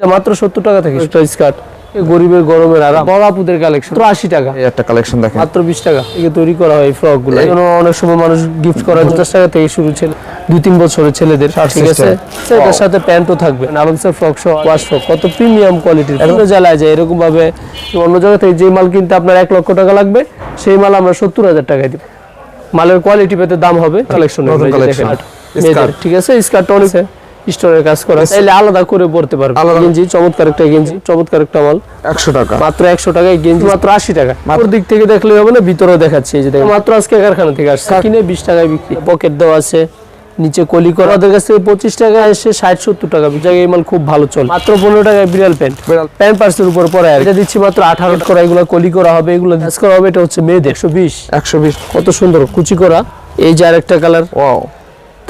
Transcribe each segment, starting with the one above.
এটা মাত্র সত্তর টাকা থেকে স্কার্ট। গরিবের গরমের আরাম। বড় আপুদের কালেকশন মাত্র আশি টাকা। এই একটা কালেকশন দেখেন। মাত্র বিশ টাকা। থেকে তৈরি করা হয় ফ্রকগুলো এগুলো অনেক সময় মানুষ গিফট করা পঞ্চাশ টাকা থেকে শুরু ছেলে দুই তিন বছরের ছেলেদের ঠিক আছে? এটার সাথে প্যান্টও থাকবে। আরামসে ফ্রক সহ ওয়াশ ফ্রক কত প্রিমিয়াম কোয়ালিটির এগুলো জ্বালায় যায় এরকম ভাবে অন্য জায়গা থেকে যে মাল কিনতে আপনার এক লক্ষ টাকা লাগবে সেই মাল আমরা সত্তর হাজার টাকায় দিব। মালের কোয়ালিটি পেতে দাম হবে কালেকশন নতুন collection। Skirt। ঠিক আছে? স্কার্ট অনেক স্টোরের কাজ করা। চাইলে আলাদা করে পড়তে পারবে। গেঞ্জি চমৎকার একটা গেঞ্জি চমৎকার একটা মাল। একশো টাকা। মাত্র একশো টাকায় গেঞ্জি। মাত্র আশি টাকা। ওর দিক থেকে দেখলে হবে না ভিতরেও দেখাচ্ছি এই যে মাত্র আজকে কারখানা থেকে আসছে। কিনে বিশ টাকায় বিক্রি। পকেট দেওয়া আছে নিচে কলি করা। ওদের কাছ থেকে পঁচিশ টাকা এসে ষাট সত্তর টাকা জায়গায় এই মাল খুব ভালো চলে। মাত্র পনেরো টাকায় বিড়াল প্যান্ট। প্যান্ট। পার্সের উপর পরে আর এটা দিচ্ছি মাত্র আঠারো করা এগুলো কলি করা হবে এগুলো করা হবে। এটা হচ্ছে মেয়েদের। একশো বিশ। একশো বিশ কত সুন্দর কুচি করা। এই যে আরেকটা কালার ওয়াও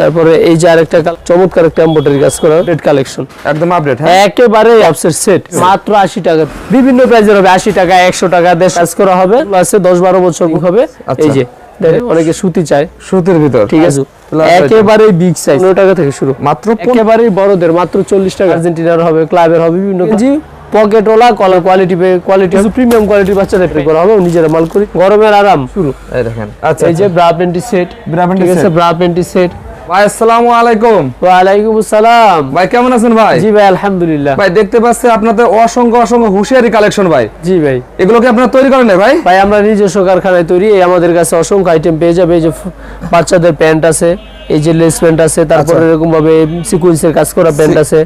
তারপরে এই যে আরেকটা চমৎকার একটা এম্বয়ডারি কাজ করা রেড কালেকশন একদম আপডেট হ্যাঁ? একেবারে অফসেট সেট মাত্র আশি টাকা। বিভিন্ন প্রাইজের হবে আশি টাকা একশো টাকা দেশ কাজ করা হবে। আছে দশ বারো বছর হবে। আচ্ছা। এই যে অনেকে সুতি চায়। সুতির ভিতর ঠিক আছে? Plus একেবারে বিগ সাইজ টাকা থেকে শুরু। মাত্র একেবারে বড়দের মাত্র চল্লিশ টাকা। আর্জেন্টিনার হবে ক্লাবের হবে বিভিন্ন জি। Pocket OLA collar quality quality premium quality বাচ্চাদের প্রে করা হবে নিজেরা মাল করি। গরমের আরাম শুরু। এই দেখেন আচ্ছা এই যে ব্রা প্যান্টি সেট ঠিক আছে? set। ব্রা প্যান্টি সেট ভাই আসসালামু আলাইকুম। ওয়ালাইকুম আসসালাম। ভাই কেমন আছেন ভাই? জি ভাই আলহামদুলিল্লাহ। ভাই দেখতে পাচ্ছি আপনাদের অসংখ্য অসংখ্য হুঁশিয়ারি কালেকশন ভাই। জি ভাই। এগুলো কি আপনারা তৈরি করেন ভাই? ভাই আমরা নিজস্ব কারখানায় তৈরি আমাদের কাছে অসংখ্য আইটেম পেয়ে যাবে এই যে বাচ্চাদের প্যান্ট আছে এই যে লেস প্যান্ট আছে তারপরে আচ্ছা। এরকম ভাবে সিকুয়েন্সের কাজ করা প্যান্ট আছে।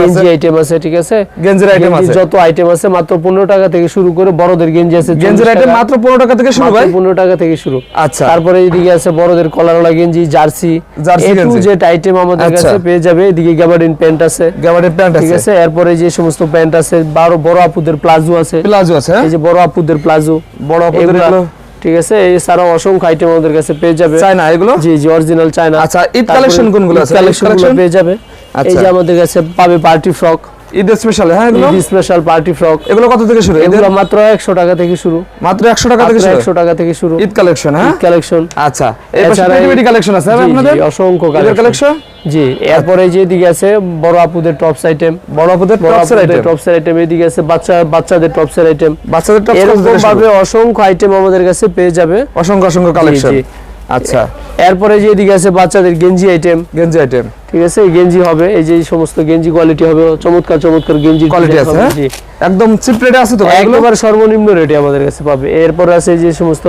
গেঞ্জি আইটেম আছে ঠিক আছে? গেঞ্জির গেঞ্জির আছে। যত আইটেম আছে মাত্র পনেরো টাকা থেকে শুরু করে বড়দের গেঞ্জি আছে গেঞ্জির আইটেম মাত্র পনেরো টাকা থেকে শুরু ভাই? পনেরো টাকা থেকে শুরু। আচ্ছা। তারপরে এদিকে আছে বড়দের কলারওয়ালা গেঞ্জি jersey. Jersey A to Z item আমাদের আচ্ছা। কাছে পেয়ে যাবে। এদিকে গ্যাবার্ডিন প্যান্ট আছে। গ্যাবার্ডিন প্যান্ট ঠিক আছে। এরপরে যে সমস্ত প্যান্ট আছে বারো বড় আপুদের প্লাজো আছে। প্লাজো আছে হ্যাঁ? এই যে বড় আপুদের প্লাজো। বড় এগুলো? ঠিক আছে? এই এছাড়াও অসংখ্য আইটেম আমাদের কাছে পেয়ে যাবে। চাই না এগুলো? জি জি অরিজিনাল চায়না। আচ্ছা, ঈদ কালেকশন কোনগুলো আছে? কালেকশন পেয়ে যাবে। এই আচ্ছা। যে আমাদের কাছে পাবে পার্টি ফ্রক ঈদ স্পেশাল হ্যাঁ এগুলো? স্পেশাল পার্টি ফ্রক এগুলো কত থেকে শুরু? এগুলো মাত্র একশো টাকা থেকে শুরু। মাত্র একশো টাকা থেকে শুরু? একশো টাকা থেকে শুরু। ঈদ কালেকশন হ্যাঁ? কালেকশন আচ্ছা এই পাশে পেটি কালেকশন আছে আপনাদের? অসংখ্য কালেকশন জি এরপরে যে দিকে আছে বড় আপুদের টপস আইটেম বড় আপুদের আপুদের আইটেম টপসের আইটেম এদিকে আছে বাচ্চা বাচ্চাদের টপসের আইটেম বাচ্চাদের টপস এরকম ভাবে অসংখ্য আইটেম আমাদের কাছে পেয়ে যাবে। অসংখ্য অসংখ্য কালেকশন জি। আচ্ছা এরপরে যে এদিকে আছে বাচ্চাদের গেঞ্জি আইটেম গেঞ্জি আইটেম ঠিক আছে গেঞ্জি হবে এই যে সমস্ত গেঞ্জি কোয়ালিটি হবে চমৎকার চমৎকার গেঞ্জি কোয়ালিটি আছে হ্যাঁ? একদম চিপ রেটে আছে তো একবার সর্বনিম্ন রেটে আমাদের কাছে পাবে। এরপরে আছে এই যে সমস্ত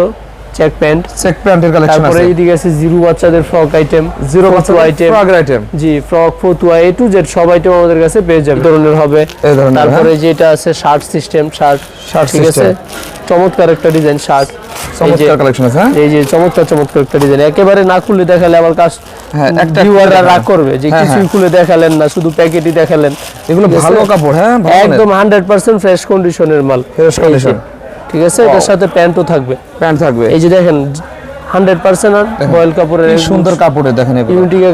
চেক প্যান্ট চেক প্যান্টের কালেকশন তারপরে আছে। এইদিকে আছে জিরো বাচ্চাদের ফ্রক আইটেম জিরো বাচ্চাদের item। ফ্রগের আইটেম জি ফ্রক ফতুয়া এ টু জেড সব আইটেম আমাদের কাছে পেয়ে যাবে। ধরনের হবে। এই ধরনের, তারপরে হ্যাঁ। যেটা আছে শার্ট সিস্টেম শার্ট Shirt ঠিক আছে? চমৎকার একটা ডিজাইন শার্ট চমৎকার কালেকশন আছে হ্যাঁ? এই যে চমৎকার চমৎকার একটা ডিজাইন একেবারে না খুলে দেখালে আবার কাজ হ্যাঁ, একটা ভিউয়াররা রাগ করবে যে হ্যাঁ, কিছুই খুলে দেখালেন না শুধু প্যাকেটই দেখালেন। এগুলো ভালো কাপড় হ্যাঁ একদম হান্ড্রেড পার্সেন্ট ফ্রেশ কন্ডিশনের মাল। যে, condition। ঠিক আছে? এটার সাথে প্যান্টও থাকবে। প্যান্ট থাকবে। এই যে দেখেন হান্ড্রেড পার্সেন্ট বয়েল কাপড়ের সুন্দর কাপড়ের দেখেন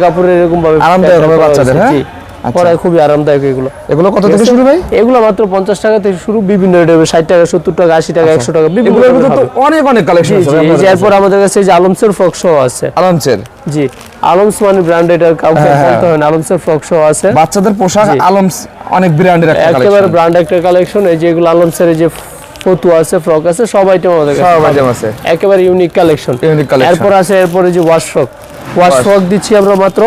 কাপড়ের এরকম ভাবে আরামদায়ক হবে বাচ্চাদের, হ্যাঁ? আচ্ছা। পরায় খুবই আরামদায়ক এগুলো। এগুলো কত থেকে শুরু ভাই? এগুলো মাত্র পঞ্চাশ টাকা থেকে শুরু বিভিন্ন রেটে ষাট টাকা সত্তর টাকা আশি টাকা একশো টাকা বিভিন্ন অনেক অনেক কালেকশন আছে এই যে এরপর আমাদের কাছে এই যে আলমসের ফ্রক শো আছে। কাছে। আলমচের জি আলমস মানে ব্র্যান্ড এটা কাউকে হ্যাঁ, হ্যাঁ। বলতে হয় আলমসের ফ্রক শো আছে। বাচ্চাদের পোশাক। আলমস অনেক ব্র্যান্ডের একটা একেবারে ব্র্যান্ড একটা কালেকশন এই যে এগুলো আলমসের এই যে ফতুয়া আছে ফ্রক আছে সব আইটেম আমাদের কাছে সব আইটেম আছে। একেবারে ইউনিক কালেকশন Unique collection। এরপর আছে এরপরে যে ওয়াশ ফ্রক ওয়াশ ফ্রক দিচ্ছি আমরা মাত্র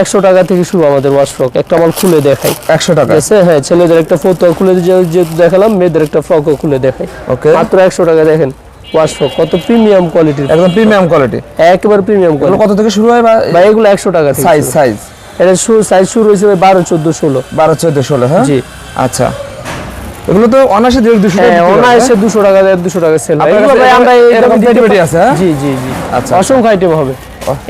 একশো টাকা থেকে শুরু আমাদের ওয়াশ ফ্রক একটা আমার খুলে দেখাই। একশো টাকা। আছে? হ্যাঁ ছেলেদের একটা ফতুয়া খুলে যেহেতু দেখালাম মেয়েদের একটা ফ্রকও খুলে দেখাই। ওকে মাত্র একশো টাকা দেখেন ওয়াশ ফ্রক কত প্রিমিয়াম কোয়ালিটির একদম প্রিমিয়াম কোয়ালিটি একেবারে প্রিমিয়াম কোয়ালিটি কত থেকে শুরু হয় বা এগুলো একশো টাকা সাইজ। সাইজ এটা সাইজ শুরু হয়েছে ভাই বারো চোদ্দ ষোলো। বারো চোদ্দ ষোলো হ্যাঁ? জি। আচ্ছা। এগুলো তো অনায়াসে দুশো হ্যাঁ অনায়াসে দুশো টাকা দুশো টাকা সেল আমরা আছে, হ্যাঁ? জি জি জি। আচ্ছা। অসংখ্য আইটেম হবে।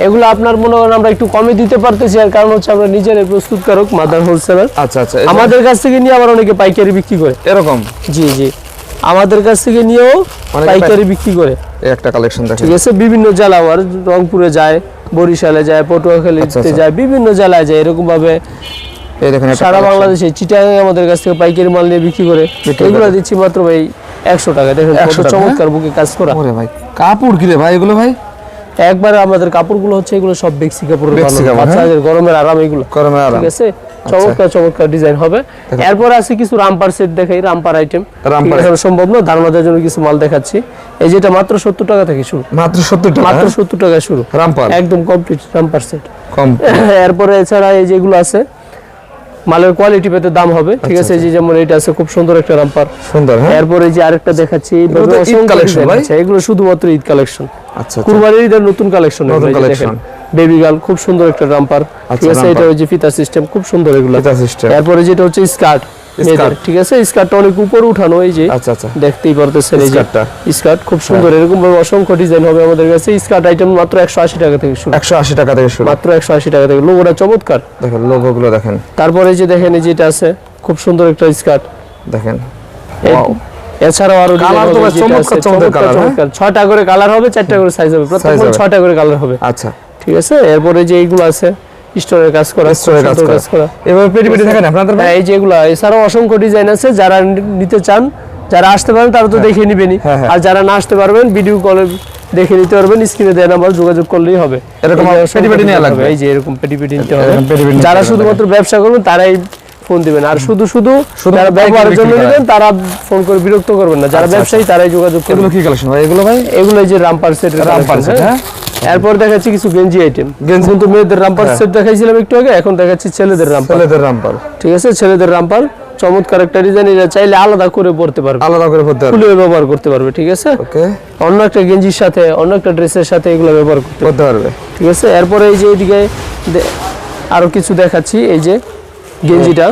এগুলো আপনার মনে করেন আমরা একটু কমে দিতে পারতেছি আর কারণ হচ্ছে আমরা নিজেরাই প্রস্তুতকারক মাদার হোলসেলার আচ্ছা আচ্ছা আমাদের কাছ থেকে নিয়ে আবার অনেকে পাইকারি বিক্রি করে। এরকম? জি জি। আমাদের কাছ থেকে নিয়েও পাইকারি বিক্রি করে। একটা কালেকশন ঠিক আছে বিভিন্ন জেলা আবার রংপুরে যায় বরিশালে যায় আচ্ছা, পটুয়াখালীতে আচ্ছা। যায় বিভিন্ন জেলায় যায় এরকম ভাবে এই দেখেন সারা বাংলাদেশে চিটাগাং আমাদের কাছ থেকে পাইকারি মাল নিয়ে বিক্রি করে এগুলো দিচ্ছি মাত্র ভাই একশো টাকা। দেখেন 100 কত টাকা, চমৎকার বুকে কাজ করা। ভাই কাপড় কি রে ভাই এগুলো ভাই? একবারে আমাদের কাপড়গুলো হচ্ছে এগুলো সব বেক্সি। কাপড়, হ্যাঁ? বাচ্চাদের গরমের আরাম এগুলো। গরমে আরাম। ঠিক আছে? চমৎকার চমৎকার ডিজাইন হবে। এরপর আছে কিছু রামপার সেট দেখাই রামপার আইটেম রামপার সম্ভব না ধারণা দেওয়ার জন্য কিছু মাল দেখাচ্ছি। এই যেটা মাত্র সত্তর টাকা থেকে শুরু। মাত্র সত্তর টাকা মাত্র হ্যাঁ? সত্তর টাকা শুরু। রামপাল একদম কমপ্লিট রামপার সেট কম। এরপরে এছাড়া এই যেগুলো আছে মালের কোয়ালিটি পেতে দাম হবে। ঠিক আছে এই যে যেমন এটা আছে খুব সুন্দর একটা রামপার সুন্দর হ্যাঁ? এরপরে যে আরেকটা দেখাচ্ছি এগুলো ভাই? আছে। এগুলো শুধুমাত্র ঈদ কালেকশন আচ্ছা আচ্ছা। কুরবানির ঈদের নতুন কালেকশন নতুন কালেকশন বেবি গার্ল খুব সুন্দর একটা রামপার ঠিক আচ্ছা, আছে এটা হচ্ছে ফিতা সিস্টেম খুব সুন্দর এগুলো। ফিতা সিস্টেম এরপরে যেটা হচ্ছে স্কার্ট ঠিক আছে? স্কার্টটা অনেক উপরে উঠানো এই যে আচ্ছা আচ্ছা। দেখতেই পারতেছেন এই স্কার্টটা। স্কার্ট খুব সুন্দর এরকম ভাবে অসংখ্য ডিজাইন হবে আমাদের কাছে। স্কার্ট আইটেম মাত্র টাকা থেকে শুরু। টাকা থেকে শুরু। মাত্র একশো আশি টাকা থেকে। লোগোটা চমৎকার। দেখেন দেখেন। তারপরে এই যে দেখেন এই যেটা আছে খুব সুন্দর একটা স্কার্ট দেখেন। এই- এছাড়াও আরও তো চমৎকার চমৎকার colour, হ্যাঁ? করে কালার হবে চারটা করে সাইজ হবে। প্রত্যেক Size হবে। ছয়টা করে কালার হবে। আচ্ছা। ঠিক আছে? এরপরে যে এইগুলো আছে স্টোরের কাজ করা এর কাজ করা। এভাবে পেটি পেটি আপনাদের হ্যাঁ এই যেগুলো এছাড়াও অসংখ্য ডিজাইন আছে যারা নিতে চান যারা আসতে পারেন তারা তো দেখে নিবেনি। হ্যাঁ, হ্যাঁ। আর যারা না আসতে পারবেন ভিডিও কলে দেখে নিতে পারবেন স্ক্রিনে দেওয়া নাম্বার যোগাযোগ করলেই হবে। এরকম এই পেটি পেটি নেওয়া লাগবে। এই যে এরকম পেটি পেটি নিতে হবে। যারা শুধুমাত্র ব্যবসা করবেন তারাই ফোন দিবেন। আর শুধু শুধু যারা ব্যবহারের জন্য নেবেন তারা ফোন করে বিরক্ত করবেন না। যারা আচ্ছা, ব্যবসায়ী তারাই যোগাযোগ এগুলো করবেন। কি কালেকশন ভাই? এগুলো ভাই? এগুলো এই যে রামপার সেট রামপার set, হ্যাঁ? এরপর দেখাচ্ছি কিছু গেঞ্জি আইটেম গেঞ্জি। কিন্তু মেয়েদের রামপার হ্যাঁ। সেট দেখাইছিলাম একটু আগে এখন দেখাচ্ছি ছেলেদের রামপার ছেলেদের রামপাল। ঠিক আছে? ছেলেদের রামপার চমৎকার একটা ডিজাইন এটা চাইলে আলাদা করে পড়তে পারবে। আলাদা করে পড়তে পারবে। খুলে ব্যবহার করতে পারবে ঠিক আছে? ওকে। অন্য একটা গেঞ্জির সাথে অন্য একটা ড্রেসের সাথে এগুলো ব্যবহার করতে পড়তে পারবে। ঠিক আছে? এরপরে এই যে এইদিকে আরও কিছু দেখাচ্ছি এই যে গেঞ্জিটা।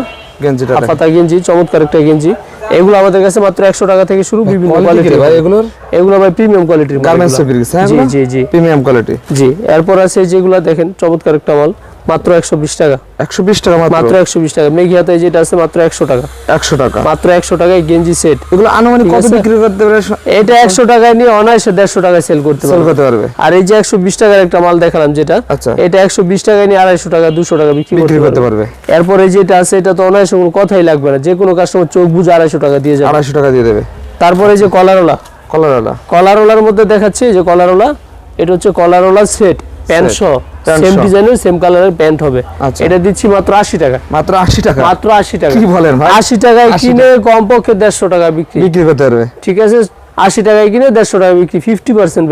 গেঞ্জিটা পাতা গেঞ্জি চমৎকার একটা গেঞ্জি। এগুলো আমাদের কাছে মাত্র একশো টাকা থেকে শুরু বিভিন্ন কোয়ালিটির ভাই এগুলোর? এগুলো ভাই প্রিমিয়াম কোয়ালিটির গার্মেন্টস হ্যাঁ জি জি জি। প্রিমিয়াম কোয়ালিটি জি এরপর আছে যেগুলো দেখেন চমৎকার একটা মাল। মাত্র একশো বিশ টাকা। একশো বিশ টাকা মাত্র? মাত্র একশো বিশ টাকা। মেঘিয়াতে যেটা আছে মাত্র একশো টাকা। একশো টাকা। মাত্র একশো টাকায় গেঞ্জি সেট। এগুলো আনুমানিক কত বিক্রি করতে পারে? এটা একশো টাকায় নিয়ে অনায়াসে দেড়শো টাকায় সেল করতে সেল করতে পারবে। আর এই যে একশো বিশ টাকার একটা মাল দেখালাম যেটা আচ্ছা। এটা একশো বিশ টাকায় নিয়ে আড়াইশো টাকা দুশো টাকা বিক্রি বিক্রি করতে পারবে। পারবে। এরপরে যেটা আছে এটা তো অনায়াসে কোনো কথাই লাগবে না। যে কোনো কাস্টমার চোখ বুঝে আড়াইশো টাকা দিয়ে যাবে। আড়াইশো টাকা দিয়ে দেবে। তারপরে যে কলারওয়ালা কলারওয়ালা কলারওয়ালার মধ্যে দেখাচ্ছি এই যে কলারওয়ালা এটা হচ্ছে কলারওয়ালা সেট প্যান্ট Set, সহ। pant সেম ডিজাইনের সেম কালারের প্যান্ট হবে। আচ্ছা। এটা দিচ্ছি মাত্র আশি টাকা। মাত্র আশি টাকা? মাত্র আশি টাকা। কি বলেন ভাই? আশি টাকায় 80 কিনে কমপক্ষে দেড়শো টাকা বিক্রি। বিক্রি করতে পারবে। ঠিক আছে? আশি টাকায় কিনে দেড়শো টাকা বিক্রি ফিফটি পার্সেন্ট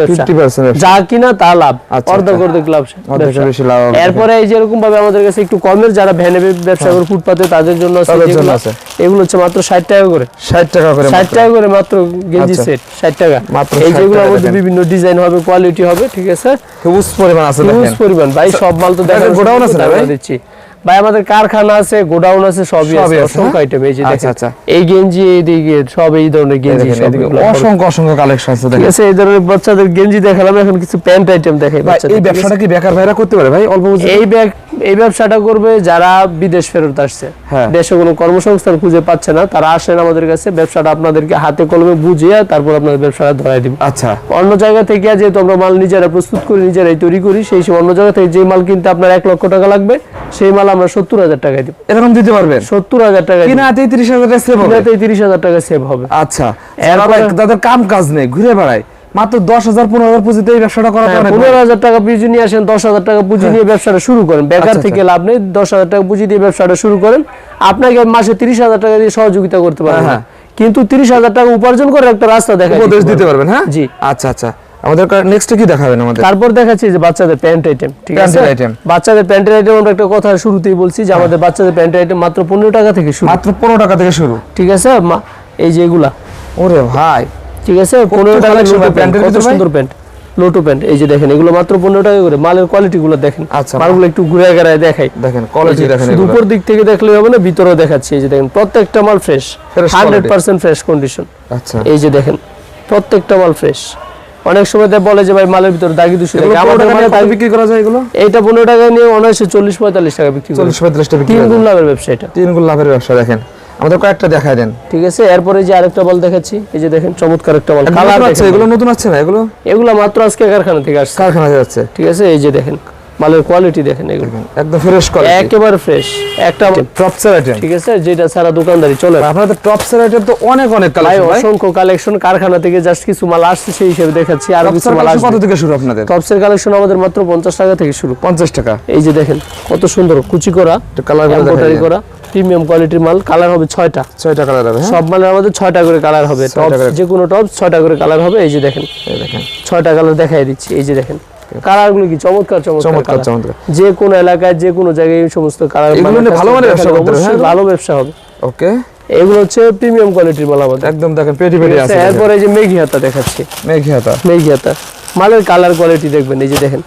যা কিনা তা লাভ আচ্ছা, অর্ধেক আচ্ছা। অর্ধেক লাভ অর্ধেক লাভ। এরপরে এই যেরকম ভাবে আমাদের কাছে একটু কমের যারা ভ্যানে ব্যবসা করে ফুটপাতে তাদের জন্য যেগুলো-। এগুলো হচ্ছে মাত্র ষাট টাকা করে। ষাট টাকা করে ষাট টাকা করে মাত্র গেঞ্জি আচ্ছা। সেট ষাট টাকা। এই 60 যেগুলোর মধ্যে বিভিন্ন ডিজাইন হবে কোয়ালিটি হবে ঠিক আছে? হিউজ পরিমাণ আছে হিউজ পরিমাণ। ভাই সব মাল তো দেখা গোডাউন আছে? দিচ্ছি। ভাই আমাদের কারখানা আছে গোডাউন আছে সবই আছে অসংখ্য? আইটেম এই যে আচ্ছা, দেখেন আচ্ছা। এই গেঞ্জি এইদিকে সব এই ধরনের গেঞ্জি। অসংখ্য অসংখ্য কালেকশন আছে ঠিক দেখেন আছে এই ধরনের বাচ্চাদের গেঞ্জি দেখালাম এখন কিছু প্যান্ট আইটেম দেখাই ভাই এই ব্যবসাটা কি বেকার ভাইরা করতে পারে ভাই অল্প বুঝে এই ব্যাগ এই ব্যবসাটা করবে যারা বিদেশ ফেরত আসছে হ্যাঁ। দেশে কোনো কর্মসংস্থান খুঁজে পাচ্ছে না তারা আসেন আমাদের কাছে ব্যবসাটা আপনাদেরকে হাতে কলমে বুঝিয়ে তারপর আপনাদের ব্যবসাটা ধরাই দিব আচ্ছা অন্য জায়গা থেকে যেহেতু আমরা মাল নিজেরা প্রস্তুত করি নিজেরাই তৈরি করি সেই সব অন্য জায়গা থেকে যে মাল কিনতে আপনার এক লক্ষ টাকা লাগবে সেই মাল আমরা সত্তর হাজার টাকায় দিব। এরকম দিতে পারবেন? সত্তর হাজার টাকা কিনা তেত্রিশ হাজার টাকা সেভ হবে তিরিশ হাজার টাকা সেভ হবে। আচ্ছা। এরপরে- তাদের কাম কাজ নেই ঘুরে বেড়ায়। মাত্র দশ হাজার পনেরো হাজার পুঁজিতে এই ব্যবসাটা করা হ্যাঁ, পনেরো হাজার টাকা পুঁজি নিয়ে আসেন দশ হাজার টাকা পুঁজি নিয়ে ব্যবসাটা শুরু করেন। বেকার আচ্ছা, থেকে লাভ নেই দশ হাজার টাকা পুঁজি দিয়ে ব্যবসাটা শুরু করেন। আপনাকে মাসে তিরিশ হাজার টাকা দিয়ে সহযোগিতা করতে পারবেন হ্যাঁ, কিন্তু তিরিশ হাজার টাকা উপার্জন করে একটা রাস্তা দেখা উপদেশ দিতে পারবেন হ্যাঁ? জি। আচ্ছা আচ্ছা। আমাদের নেক্সট কি দেখাবেন আমাদের? তারপর দেখাচ্ছি যে বাচ্চাদের প্যান্ট আইটেম ঠিক আছে? প্যান্টের বাচ্চাদের প্যান্টের আইটেম আমরা একটা কথা শুরুতেই বলছি যে আমাদের বাচ্চাদের প্যান্টের আইটেম মাত্র পনেরো টাকা থেকে শুরু। মাত্র পনেরো টাকা থেকে শুরু। ঠিক আছে? এই যে এগুলা। ওরে ভাই। ঠিক আছে? পনেরো টাকা collection লোটো ভাই প্যান্ট প্যান্টের কত সুন্দর প্যান্ট লোটো প্যান্ট এই যে দেখেন এগুলো মাত্র পনেরো টাকা করে। মালের দেখেন। আচ্ছা। মালগুলো একটু ঘুরে গেড়ায় দেখাই। দেখেন কোয়ালিটি দেখেন উপর দিক থেকে দেখলে হবে না ভিতরেও দেখাচ্ছি। এই যে দেখেন প্রত্যেকটা মাল fresh Fresh hundred quality। Percent fresh condition আচ্ছা। এই যে দেখেন প্রত্যেকটা মাল ফ্রেশ অনেক সময় বলে যে ভাই মালের ভিতরে দাগি দুশো পনেরো টাকা নিয়ে কত দাগি বিক্রি করা যায় এগুলো? এইটা পনেরো টাকায় নিয়ে অনায়াসে চল্লিশ পঁয়তাল্লিশ টাকা বিক্রি চল্লিশ পঁয়তাল্লিশ তিন গুণ লাভের ব্যবসা এটা। তিন গুণ লাভের ব্যবসা দেখেন। আমাদের কয়েকটা দেখা দেন। ঠিক আছে এরপরে যে আরেকটা বল দেখাচ্ছি এই যে দেখেন চমৎকার একটা বল। কালার আছে এগুলো নতুন আছে না এগুলো? এগুলো মাত্র আজকে কারখানা থেকে আসছে। কারখানা যাচ্ছে। ঠিক আছে এই যে দেখেন। মালের কোয়ালিটি দেখেন এগুলো। একদম ফ্রেশ কোয়ালিটি একেবারে ফ্রেশ একটা টপসের আইটেম ঠিক আছে যেটা সারা দোকানদারি চলে আপনাদের টপসের আইটেম তো অনেক অনেক কালেকশন ভাই অসংখ্য কালেকশন কারখানা থেকে জাস্ট কিছু মাল আসছে সেই হিসেবে দেখাচ্ছি। আর কিছু মাল কালেকশন কত থেকে শুরু আপনাদের? টপসের কালেকশন আমাদের মাত্র পঞ্চাশ টাকা থেকে শুরু। পঞ্চাশ টাকা। এই যে দেখেন কত সুন্দর কুচি করা কালার করে প্রিমিয়াম কোয়ালিটির মাল কালার হবে ছয়টা। ছয়টা কালার হবে হ্যাঁ? সব মালের আমাদের ছয়টা করে কালার হবে। টপ যে কোনো টপ ছয়টা করে কালার হবে এই যে দেখেন। এই দেখেন। ছয়টা কালার দেখাই দিচ্ছি এই যে দেখেন। কালারগুলো কি চমৎকার চমৎকার চমৎকার যে কোনো এলাকায় যে কোনো জায়গায় এই সমস্ত কালার এগুলো ভালো ব্যবসা করতে হবে, হ্যাঁ? ভালো ব্যবসা হবে। ওকে। এগুলো হচ্ছে প্রিমিয়াম কোয়ালিটির মাল আমাদের। একদম দেখেন পেটি পেটি আছে এরপরে এই যে মেঘি হাতা দেখাচ্ছি। মেঘি হাতা। মেঘি হাতা। মালের কালার কোয়ালিটি দেখবেন এই যে দেখেন।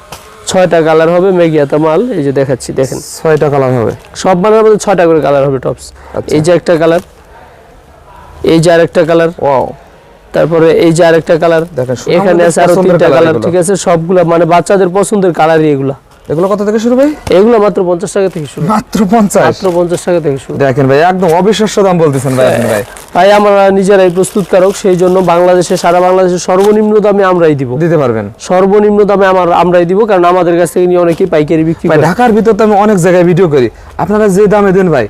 ছয়টা কালার হবে মেঘি হাতা মাল এই যে দেখাচ্ছি দেখেন। ছয়টা কালার হবে। সব মালের মধ্যে ছয়টা করে কালার হবে টপস আচ্ছা। এই যে একটা কালার এই যে আরেকটা কালার ওয়াও তারপরে এই যে আরেকটা কালার দেখেন এখানে আছে আরও তিনটা কালার ঠিক আছে? সবগুলা মানে বাচ্চাদের পছন্দের কালারই এগুলা। এগুলো কত থেকে শুরু ভাই? এগুলো মাত্র পঞ্চাশ টাকা থেকে শুরু। মাত্র পঞ্চাশ? মাত্র পঞ্চাশ টাকা থেকে শুরু। দেখেন ভাই একদম অবিশ্বাস্য দাম বলতেছেন ভাই আপনি ভাই। তাই আমরা নিজেরাই প্রস্তুতকারক সেই জন্য বাংলাদেশে সারা বাংলাদেশে সর্বনিম্ন দামে আমরাই দিব। দিতে পারবেন। সর্বনিম্ন দামে আমার আমরাই দিব কারণ আমাদের কাছ থেকে নিয়ে অনেকেই পাইকারি বিক্রি করে। ঢাকার ভিতর তো আমি অনেক জায়গায় ভিডিও করি। আপনারা যে দামে দেন ভাই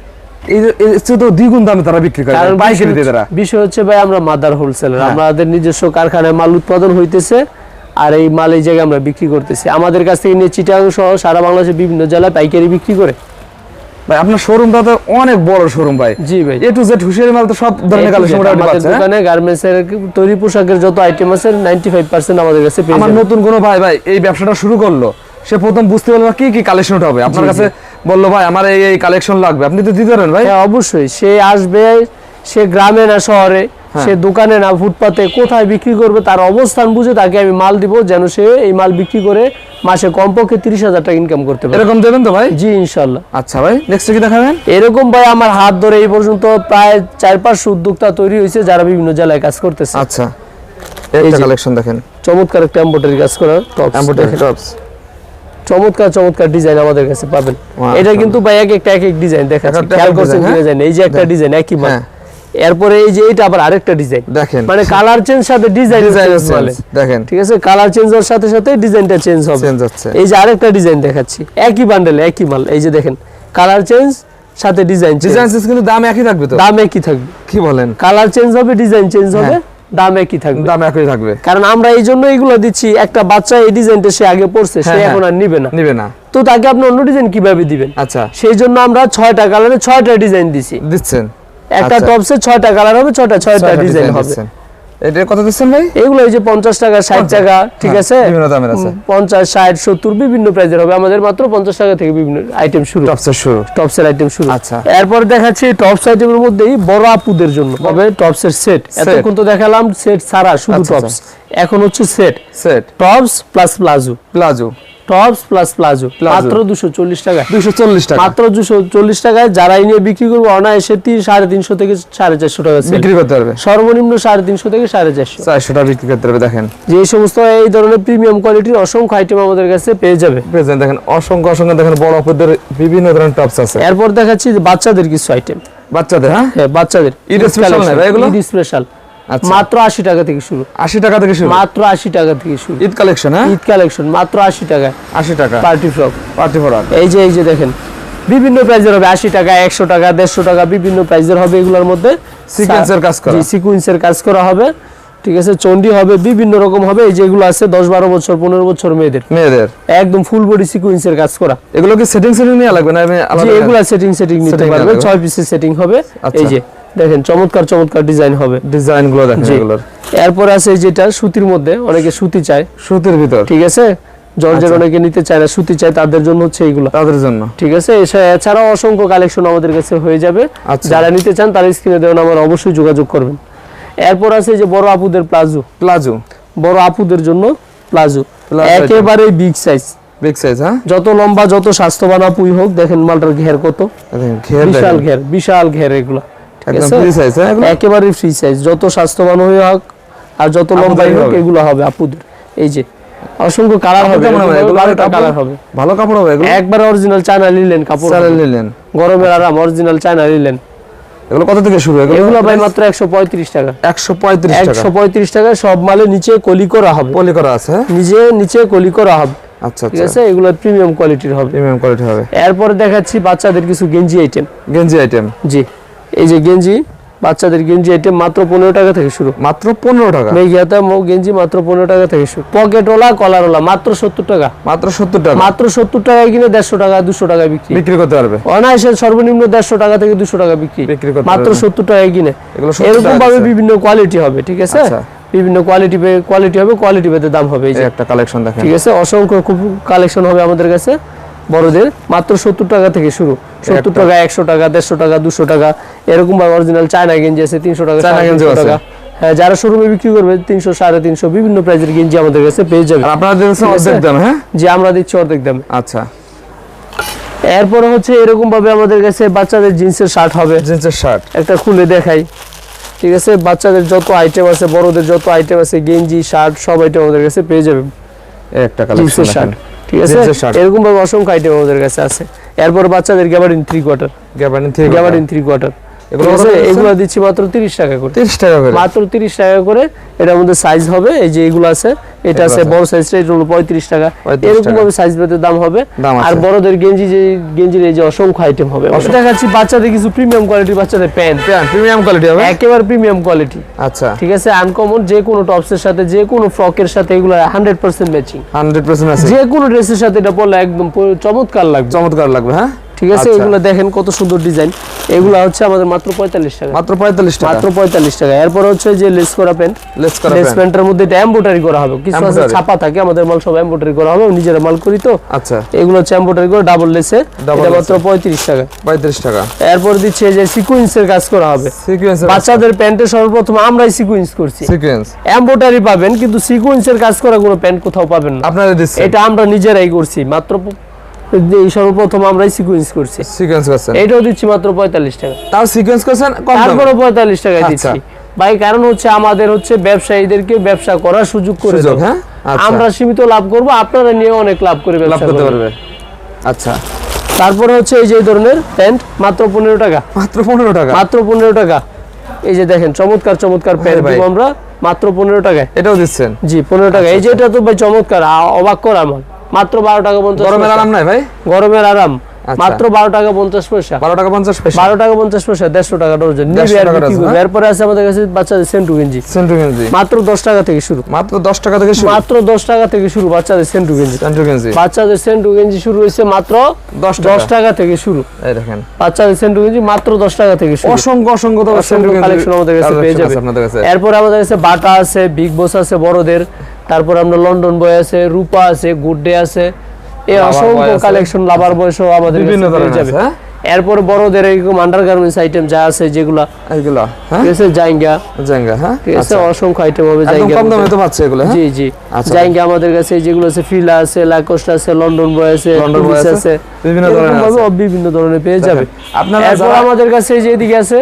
দ্বিগুণ দামে তারা বিক্রি করে। পাইকারি দিয়ে তারা। বিষয় হচ্ছে ভাই আমরা মাদার হোলসেলার হ্যাঁ। আমাদের নিজস্ব কারখানায় মাল উৎপাদন হইতেছে আর এই মাল এই জায়গায় আমরা বিক্রি করতেছি। আমাদের কাছ থেকে নিয়ে চিটাং সহ সারা বাংলাদেশের বিভিন্ন জেলায় পাইকারি বিক্রি করে। ভাই আপনার শোরুমটা তো অনেক বড় শোরুম ভাই। জি ভাই। এ টু জেড হুশিয়ারি মাল তো সব ধরনের কালেকশন আমাদের হ্যাঁ? দোকানে গার্মেন্টস এর তৈরি পোশাকের যত আইটেম আছে 95% আমাদের কাছে পেয়ে আমার নতুন কোনো ভাই ভাই এই ব্যবসাটা শুরু করল। সে প্রথম বুঝতে পারল না কি কি কালেকশন হবে। আপনার কাছে বলল ভাই আমার এই এই কালেকশন লাগবে। আপনি তো দিতে পারেন ভাই। হ্যাঁ অবশ্যই। সে আসবে সে গ্রামে না শহরে হ্যাঁ। সে দোকানে না ফুটপাতে কোথায় বিক্রি করবে তার অবস্থান বুঝে তাকে আমি মাল দিব যেন সে এই মাল বিক্রি করে মাসে কমপক্ষে তিরিশ হাজার টাকা ইনকাম করতে পারে। এরকম দেবেন তো ভাই? জি ইনশাল্লাহ। আচ্ছা ভাই নেক্সট কি দেখাবেন? এরকম ভাই আমার হাত ধরে এই পর্যন্ত প্রায় চার পাঁচশো উদ্যোক্তা তৈরি হয়েছে যারা বিভিন্ন জেলায় কাজ করতেছে। আচ্ছা। এই একটা। কালেকশন দেখেন। চমৎকার একটা এম্বোটারি কাজ করা টপস এমব্রয়ডারি টপস চমৎকার চমৎকার ডিজাইন আমাদের কাছে পাবেন। এটা কিন্তু ভাই এক একটা এক এক ডিজাইন দেখাচ্ছে। খেয়াল করছেন ডিজাইন এই যে একটা হ্যাঁ। ডিজাইন একই মাল। হ্যাঁ। এরপরে এই যে এটা আবার আরেকটা ডিজাইন দেখেন। মানে কালার চেঞ্জ সাথে ডিজাইন দেখেন। ঠিক আছে? কালার চেঞ্জ হওয়ার সাথে সাথে ডিজাইনটা চেঞ্জ হবে। চেঞ্জ হচ্ছে। এই যে আরেকটা ডিজাইন দেখাচ্ছি। একই বান্ডেল একই মাল। এই যে দেখেন কালার চেঞ্জ সাথে ডিজাইন ডিজাইন কিন্তু দাম একই থাকবে তো? দাম একই থাকবে। কি বলেন? কালার চেঞ্জ হবে ডিজাইন চেঞ্জ হবে। দাম একই থাকবে। দাম একই থাকবে। কারণ আমরা এই জন্য এগুলো দিচ্ছি একটা বাচ্চা এই ডিজাইনটা সে আগে পড়ছে সে হ্যাঁ, হ্যাঁ। এখন আর নিবে না। নিবে না। তো তাকে আপনি অন্য ডিজাইন কীভাবে দিবেন? আচ্ছা। সেই জন্য আমরা ছয়টা কালারে ছয়টা ডিজাইন দিছি। দিচ্ছেন। একটা আচ্ছা। টপসে ছয়টা কালার হবে ছয়টা ছয়টা ডিজাইন হবে। দিচ্ছেন। এটা কত দিচ্ছেন ভাই? এগুলো এই যে পঞ্চাশ টাকা ষাট টাকা ঠিক হ্যাঁ, আছে? বিভিন্ন দামের আছে। উম, পঞ্চাশ ষাট সত্তর বিভিন্ন প্রাইজের হবে। আমাদের মাত্র পঞ্চাশ টাকা থেকে বিভিন্ন আইটেম শুরু। টপসের শুরু। টপসের আইটেম শুরু। আচ্ছা। এরপর দেখাচ্ছি টপস আইটেমের মধ্যেই বড় আপুদের জন্য। হবে টপসের সেট এতক্ষণ তো দেখালাম সেট ছাড়া শুধু আচ্ছা, টপস এখন হচ্ছে set set tops plus palazzo palazzo tops plus palazzo. মাত্র দুশো চল্লিশ টাকা চল্লিশ টাকা। মাত্র দুশো চল্লিশ টাকায় যারা নিয়ে বিক্রি করব অনায়াসে তিন সাড়ে তিনশো থেকে সাড়ে চারশো টাকা বিক্রি করতে পারবে। সর্বনিম্ন সাড়ে তিনশো থেকে সাড়ে চারশো। চারশো টাকা বিক্রি করতে পারবে দেখেন। যে সমস্ত এই ধরনের প্রিমিয়াম কোয়ালিটির অসংখ্য আইটেম আমাদের কাছে পেয়ে যাবে। প্রেজেন্ট দেখেন অসংখ্য অসংখ্য দেখেন বড় অপরদের বিভিন্ন ধরনের টপস আছে। এরপর দেখাচ্ছি বাচ্চাদের কিছু আইটেম বাচ্চাদের হ্যাঁ? হ্যাঁ বাচ্চাদের। ঈদ ভাই এগুলো? ঈদ স্পেশাল মাত্র আশি টাকা থেকে শুরু। আশি টাকা থেকে শুরু? মাত্র আশি টাকা থেকে শুরু। ঈদ কালেকশন হ্যাঁ? ঈদ কালেকশন মাত্র আশি টাকায়। আশি টাকা। পার্টি ফ্রক পার্টি ফরাক এই যে এই যে দেখেন বিভিন্ন প্রাইজের হবে আশি টাকা একশো টাকা দেড়শো টাকা বিভিন্ন প্রাইজের হবে এগুলোর মধ্যে। সিকোয়েন্সের কাজ করা। সিকুয়েন্সের কাজ করা হবে। ঠিক আছে চন্ডি হবে বিভিন্ন রকম হবে। এই যেগুলো আছে দশ বারো বছর পনেরো বছর মেয়েদের। মেয়েদের? একদম ফুল বডি সিকুয়েন্সের কাজ করা। এগুলো কি সেটিং সেটিং নিয়ে লাগবে না? এগুলা সেটিং সেটিং নিতে পারবে। ছয় পিসের সেটিং হবে। আচ্ছা। এই যে দেখেন চমৎকার চমৎকার ডিজাইন হবে। ডিজাইনগুলো দেখেন এগুলোর। এরপর আছে যেটা সুতির মধ্যে অনেকে সুতি চায়। সুতির ভিতর। ঠিক আছে? জর্জের আচ্ছা। অনেকে নিতে চায় না সুতি চায় তাদের জন্য হচ্ছে এইগুলা। তাদের জন্য। ঠিক আছে? এছাড়াও অসংখ্য কালেকশন আমাদের কাছে হয়ে যাবে। আচ্ছা। যারা নিতে চান তারা স্ক্রিনে দেবেন আমার অবশ্যই যোগাযোগ করবেন। এরপর আছে যে বড় আপুদের প্লাজো। প্লাজো। বড় আপুদের জন্য প্লাজো। একেবারে বিগ সাইজ বিগ সাইজ হ্যাঁ? যত লম্বা যত স্বাস্থ্যবান আপুই হোক দেখেন মালটার ঘের কত। বিশাল ঘের বিশাল ঘের এগুলা। একদম ফ্রি সাইজ হ্যাঁ? একেবারে ফ্রি সাইজ যত স্বাস্থ্যবান হয়ে হোক আর যত লম্বাই হোক এগুলো হবে আপুদের। এই যে অসংখ্য কালার হবে? কালার ভালো কাপড় হবে একবার অরিজিনাল চায়না নিলেন কাপড় নিলেন গরমের আরাম অরিজিনাল চায়না নিলেন এগুলো কত থেকে শুরু? এগুলো ভাই মাত্র একশো পঁয়ত্রিশ টাকা। একশো পঁয়ত্রিশ টাকা। একশো পঁয়ত্রিশ টাকা সব মালে নিচে কলি করা হবে। করা আছে হ্যাঁ? নিজে নিচে কলি করা হবে। আচ্ছা ঠিক আচ্ছা। আছে? এগুলো প্রিমিয়াম কোয়ালিটির হবে। প্রিমিয়াম কোয়ালিটি হবে। এরপরে দেখাচ্ছি বাচ্চাদের কিছু গেঞ্জি আইটেম গেঞ্জি আইটেম জি। এই যে গেঞ্জি বাচ্চাদের গেঞ্জি আইটেম মাত্র পনেরো টাকা থেকে শুরু। মাত্র পনেরো টাকা? মেঘিয়াতা মৌ গেঞ্জি মাত্র পনেরো টাকা থেকে শুরু। পকেটওয়ালা কলারওয়ালা মাত্র সত্তর টাকা। মাত্র সত্তর টাকা? মাত্র সত্তর টাকায় কিনে দেড়শো টাকা দুশো টাকা বিক্রি। বিক্রি করতে পারবে? অনায়াসে সর্বনিম্ন দেড়শো টাকা থেকে দুশো টাকা বিক্রি। বিক্রি করতে মাত্র সত্তর টাকায় কিনে। এরকম ভাবে বিভিন্ন কোয়ালিটি হবে ঠিক আছে? আচ্ছা। বিভিন্ন কোয়ালিটি কোয়ালিটি হবে কোয়ালিটি ভেদে দাম হবে এই যে। একটা কালেকশন দেখেন। ঠিক আছে? অসংখ্য খুব কালেকশন হবে আমাদের কাছে। বড়দের মাত্র সত্তর টাকা থেকে শুরু। সত্তর টাকা একশো টাকা দেড়শো টাকা দুশো টাকা এরকম ভাবে অরিজিনাল চায়না গেঞ্জি আছে তিনশো টাকা। টাকা। হ্যাঁ যারা শোরুমে বিক্রি করবে তিনশো সাড়ে তিনশো বিভিন্ন প্রাইজের গেঞ্জি আমাদের কাছে পেয়ে যাবে। আপনারা দিচ্ছেন অর্ধেক দাম হ্যাঁ? যে আমরা দিচ্ছি অর্ধেক দামে। আচ্ছা। এরপরে হচ্ছে এরকম ভাবে আমাদের কাছে বাচ্চাদের জিন্সের শার্ট হবে। জিন্সের শার্ট একটা খুলে দেখাই। ঠিক আছে? বাচ্চাদের যত আইটেম আছে বড়দের যত আইটেম আছে গেঞ্জি শার্ট সব আইটেম আমাদের কাছে পেয়ে যাবে। একটা কালেকশন জিন্সের শার্ট ঠিক আছে। এরকম ভাবে অসংখ্য আইটেম আমাদের কাছে আছে। এরপর বাচ্চাদের gabardine three quarter gabardine gabardine three quarter এগুলো এগুলো কত দিচ্ছেন? এগুলো দিচ্ছি মাত্র তিরিশ টাকা করে। 30 টাকা করে। মাত্র তিরিশ টাকা করে এটার মধ্যে সাইজ হবে এই যে এগুলো আছে এটা আছে আছে। বড় সাইজটা এটা হলো পঁয়ত্রিশ টাকা। এরকম ভাবে সাইজ ভেদে দাম হবে। আর বড়দের গেঞ্জি যে গেঞ্জির এই যে অসংখ্য আইটেম হবে। দেখাচ্ছি বাচ্চাদের কিছু প্রিমিয়াম কোয়ালিটির বাচ্চাদের প্যান্ট প্রিমিয়াম কোয়ালিটি হবে? একেবারে প্রিমিয়াম কোয়ালিটি আচ্ছা। ঠিক আছে আনকমন যে কোনো টপসের সাথে যে কোনো ফ্রকের সাথে এগুলো হান্ড্রেড পার্সেন্ট ম্যাচিং 100% আছে যে কোনো ড্রেসের সাথে এটা পরলে একদম চমৎকার লাগবে। চমৎকার লাগবে হ্যাঁ? ঠিক আছে? আচ্ছা। এগুলো দেখেন কত সুন্দর ডিজাইন। এগুলো হচ্ছে আমাদের মাত্র পঁয়তাল্লিশ টাকা। মাত্র 45 টাকা। মাত্র পঁয়তাল্লিশ টাকা। এরপর হচ্ছে যে লেস করা প্যান্ট। লেস করা লেস প্যান্টের মধ্যে এটা এমব্রয়ডারি করা হবে। কিছু আছে ছাপা থাকে আমাদের মাল সব এমব্রয়ডারি করা হবে নিজেরা মাল করি তো। আচ্ছা। এগুলো হচ্ছে এমব্রয়ডারি করে ডাবল লেসে এটা মাত্র পঁয়ত্রিশ টাকা। 35 টাকা। এরপর দিচ্ছে যে সিকুয়েন্সের কাজ করা হবে। সিকোয়েন্স বাচ্চাদের প্যান্টে সর্বপ্রথম আমরাই সিকুয়েন্স করছি। সিকোয়েন্স এমব্রয়ডারি পাবেন কিন্তু সিকুয়েন্সের কাজ করা কোনো প্যান্ট কোথাও পাবেন না। আপনারা এটা আমরা নিজেরাই করছি। মাত্র এই সর্বপ্রথম আমরাই সিকুয়েন্স করছি। সিকোয়েন্স করছেন। এইটাও দিচ্ছি মাত্র পঁয়তাল্লিশ টাকা। তাও সিকোয়েন্স করছেন? কম তারপরে পঁয়তাল্লিশ টাকায় আচ্ছা। দিচ্ছি। ভাই কারণ হচ্ছে আমাদের হচ্ছে ব্যবসায়ীদেরকে ব্যবসা করার সুযোগ করে দাও। হ্যাঁ? আচ্ছা। আমরা সীমিত লাভ করব আপনারা নিয়ে অনেক লাভ করে লাভ ব্যবসা করতে পারবে। আচ্ছা। তারপরে হচ্ছে এই যে ধরনের প্যান্ট মাত্র পনেরো টাকা। মাত্র 15 টাকা? মাত্র পনেরো টাকা। এই যে দেখেন চমৎকার চমৎকার প্যান্ট দিব আমরা মাত্র পনেরো টাকায়। এটাও দিচ্ছেন? জি পনেরো টাকা। আচ্ছা, এই যে এটা তো ভাই চমৎকার অবাক করা আমার। মাত্র বারো টাকা পঞ্চাশ গরমের আরাম নাই ভাই? গরমের আরাম। আচ্ছা। মাত্র বারো টাকা পঞ্চাশ পয়সা। 12 টাকা 50 পয়সা? বারো টাকা পঞ্চাশ পয়সা দেড়শো টাকা ডজন নিবে 150 আর টাকা বিক্রি ডজন, করবে। হ্যাঁ? এরপরে আছে আমাদের কাছে বাচ্চাদের সেন্টু গেঞ্জি। সেন্টু গেঞ্জি। মাত্র দশ টাকা থেকে শুরু। মাত্র 10 টাকা থেকে শুরু? মাত্র দশ টাকা থেকে শুরু বাচ্চাদের সেন্টু গেঞ্জি। সেন্টু গেঞ্জি। বাচ্চাদের সেন্টু গেঞ্জি শুরু হয়েছে মাত্র 10 দশ টাকা থেকে শুরু। এই দেখেন। বাচ্চাদের সেন্টু গেঞ্জি মাত্র দশ টাকা থেকে শুরু। অসংখ্য অসংখ্য তো সেন্টু গেঞ্জি কালেকশন আমাদের কাছে পেয়ে যাবে। আপনাদের কাছে। এরপর আমাদের কাছে বাটা আছে বিগ বস আছে বড়দের। তারপর আমরা লন্ডন বয় আছে রূপা আছে গুড ডে আছে। এই অসংখ্য কালেকশন লাভার বয়সও আমাদের বিভিন্ন ধরনের যাবে। হ্যাঁ? এরপর বড়দের এরকম আন্ডারগার্মেন্টস আইটেম যা আছে যেগুলা এইগুলো হ্যাঁ? ঠিক আছে জাইঙ্গা। জাঙ্গা হ্যাঁ? ঠিক আছে আচ্ছা। অসংখ্য আইটেম হবে একদম জাইঙ্গা কম দামে তো পাচ্ছে এগুলো হ্যাঁ? জি জি। আচ্ছা। জাইঙ্গা আমাদের কাছে যেগুলো আছে ফিলা আছে লাকোস্ট আছে লন্ডন বয় আছে লন্ডন বয় আছে, বিভিন্ন ধরনের আছে। বিভিন্ন ধরনের পেয়ে যাবে। আপনারা এরপর আমাদের কাছে এই যে এদিকে আছে।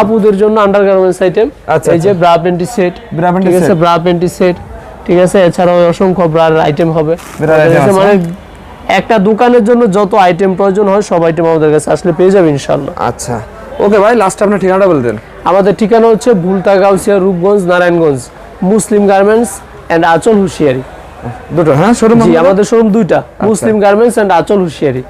আপুদের জন্য আন্ডারগার্মেন্টস আইটেম আচ্ছা, এই যে আচ্ছা। ব্রা প্যান্টি সেট ঠিক আছে set। ব্রা প্যান্টি সেট ঠিক আছে এছাড়াও অসংখ্য ব্রার আইটেম হবে। মানে একটা দোকানের জন্য যত আইটেম প্রয়োজন হয় সব আইটেম আমাদের কাছে আসলে পেয়ে যাবে ইনশাআল্লাহ। আচ্ছা। ওকে ভাই লাস্ট আপনার ঠিকানাটা বলে দেন। আমাদের ঠিকানা হচ্ছে Bhulta Gausia Rupganj Narayanganj. Muslim garments and আচল হুশিয়ারি। দুটো হ্যাঁ শোরুম জি আমাদের শোরুম দুইটা। মুসলিম গার্মেন্টস এন্ড আচল হুশিয়ারি।